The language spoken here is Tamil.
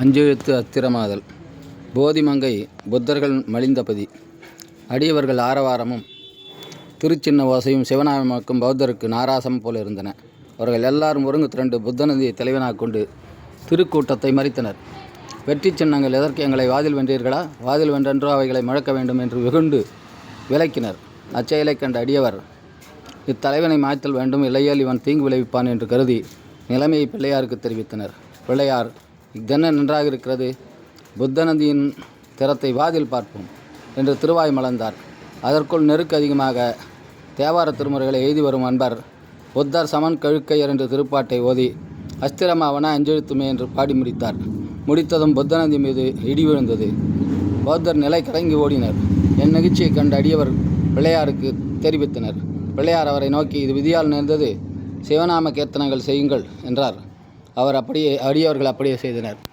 அஞ்செழுத்து அத்திரமாதல். போதிமங்கை புத்தர்கள் மலிந்தபதி அடியவர்கள் ஆரவாரமும் திருச்சின்ன ஓசையும் சிவநாமக்கும் பௌத்தருக்கு நாராசம் போல இருந்தன. அவர்கள் எல்லாரும் ஒருங்கு திரண்டு புத்தநதியை தலைவனாக கொண்டு திருக்கூட்டத்தை மறித்தனர். வெற்றி சின்னங்கள் எதற்கு எங்களை வாதில் வென்றீர்களா? வாதில் வென்றென்றோ அவைகளை முழக்க வேண்டும் என்று வெகுண்டு விலக்கினர் அச்செயலை கண்ட அடியவர் இத்தலைவனை மாய்த்தல் வேண்டும் இல்லையேல் இவன் தீங்கு விளைவிப்பான் என்று கருதி நிலைமையை பிள்ளையாருக்கு தெரிவித்தனர். பிள்ளையார் இஃதென்ன நன்றாக இருக்கிறது? புத்தநந்தியின் திறத்தை வாதில் பார்ப்போம் என்று திருவாய் மலர்ந்தார். அதற்குள் நெருக்கு அதிகமாக தேவார திருமுறைகளை எழுதி வரும் அன்பர் புத்தர் சமன் கழுக்கையர் என்ற திருப்பாட்டை ஓதி அஸ்திரமாவன அஞ்செழுத்துமே என்று பாடி முடித்தார். முடித்ததும் புத்தநந்தி மீது இடி விழுந்தது. பௌத்தர் நிலை கலங்கி ஓடினர். என் நிகழ்ச்சியைக் கண்ட அடியவர் பிள்ளையாருக்கு தெரிவித்தனர். பிள்ளையார் அவரை நோக்கி இது விதியால் நேர்ந்தது. சிவநாம கீர்த்தனங்கள் செய்யுங்கள் என்றார். அவர் அப்படியே அடியவர்கள் அப்படியே செய்தனர்.